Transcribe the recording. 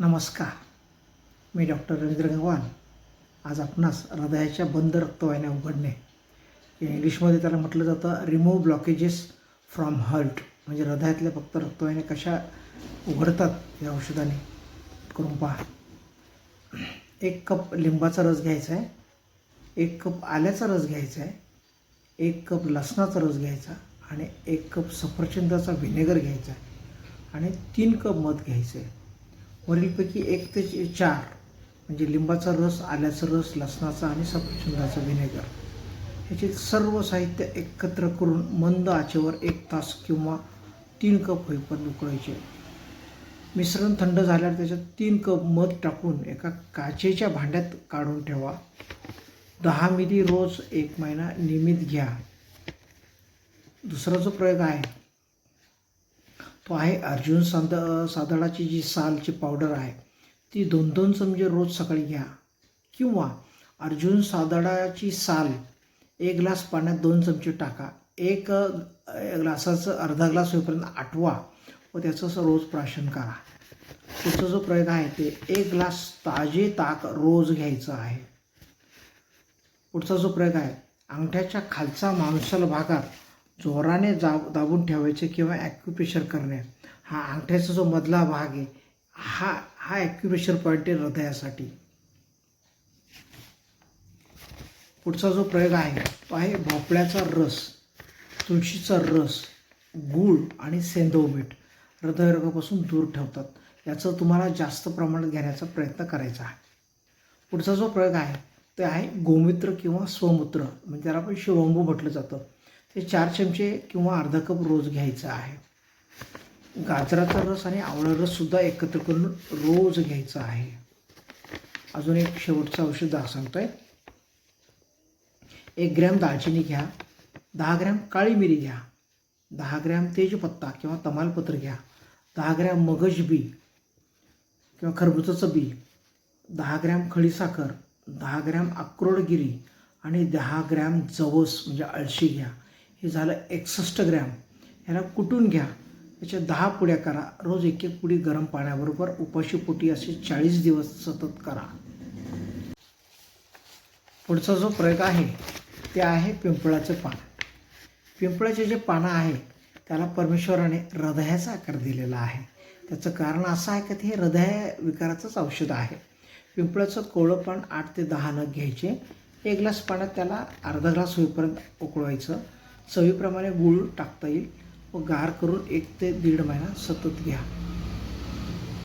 नमस्कार. मी डॉक्टर रवींद्र गंगवाल आज आपणास हृदयाच्या बंद रक्तवाहिन्या उघडणे. इंग्लिशमध्ये त्याला म्हटलं जातं रिमूव्ह ब्लॉकेजेस फ्रॉम हर्ट म्हणजे हृदयातल्या फक्त रक्तवाहिन्या कशा उघडतात या औषधाने. करून पहा. एक कप लिंबाचा रस घ्यायचा आहे. एक कप आल्याचा रस घ्यायचा आहे. एक कप लसणाचा रस घ्यायचा आणि एक कप सफरचंदाचा व्हिनेगर घ्यायचा आहे. आणि तीन कप मध घ्यायचं आहे. वरीलपैकी एक ते चार म्हणजे लिंबाचा रस आल्याचा रस लसणाचा आणि सफरचंदाचा व्हिनेगर ह्याचे सर्व साहित्य एकत्र करून मंद आचेवर एक तास किंवा तीन कप होईपर्यंत उकळायचे. मिश्रण थंड झाल्यावर त्याच्यात तीन कप मध टाकून एका काचेच्या भांड्यात काढून ठेवा. दहा मिली रोज एक महिना नियमित घ्या. दुसरा जो प्रयोग आहे तो आहे अर्जुन साद सादळाची जी सालची पावडर आहे ती दोन दोन चमचे रोज सकाळी घ्या. किंवा अर्जुन सादळाची साल एक ग्लास पाण्यात दोन चमचे टाका. एक ग्लासाचं अर्धा ग्लास होईपर्यंत आठवा व त्याचं असं रोज प्राशन करा. पुढचा जो प्रयोग आहे ते एक ग्लास ताजे ताक रोज घ्यायचं आहे. पुढचा जो प्रयोग आहे अंगठ्याच्या खालचा मांसल भागात जोराने जा दाबून ठेवायचे किंवा ॲक्युप्रेशर करणे. हा अंगठ्याचा जो मधला भाग आहे हा हा ॲक्युप्रेशर पॉईंट आहे हृदयासाठी. पुढचा जो प्रयोग आहे तो आहे भोपळ्याचा रस तुळशीचा रस गूळ आणि सेंदव मीठ हृदयरोगापासून दूर ठेवतात. याचं तुम्हाला जास्त प्रमाणात घेण्याचा प्रयत्न करायचा आहे. पुढचा जो प्रयोग आहे ते आहे गोमूत्र किंवा स्वमूत्र म्हणजे त्याला आपण शिवंबू म्हटलं जातं. ते चार चमचे किंवा अर्धा कप रोज घ्यायचं आहे. गाजराचा रस आणि आवळा रससुद्धा एकत्र करून रोज घ्यायचा आहे. अजून एक शेवटचं औषध सांगतोय. एक ग्रॅम दालचिनी घ्या. दहा ग्रॅम काळी मिरी घ्या. दहा ग्रॅम तेजपत्ता किंवा तमालपत्र घ्या. दहा ग्रॅम मगज बी किंवा खरबुजाचं बी. दहा ग्रॅम खडीसाखर दहा ग्रॅम अक्रोडगिरी आणि दहा ग्रॅम जवस म्हणजे अळशी घ्या. हे झालं एकसष्ट ग्रॅम. ह्याला कुटून घ्या. त्याच्या दहा पुड्या करा. रोज एक एक पुडी गरम पाण्याबरोबर उपाशी पोटी असे चाळीस दिवस सतत करा. पुढचा जो प्रयोग आहे ते आहे पिंपळाचं पान. पिंपळाचे जे पानं आहे त्याला परमेश्वराने हृदयाचा आकार दिलेला आहे. त्याचं कारण असं आहे की ते हृदय विकाराचंच औषध आहे. पिंपळाचं कोवळं पान आठ ते दहा नग घ्यायचे. एक ग्लास पाण्यात त्याला अर्धा ग्लास होईपर्यंत उकळवायचं. चवीप्रमाणे गूळ टाकता येईल व गार करून एक ते दीड महिना सतत घ्या.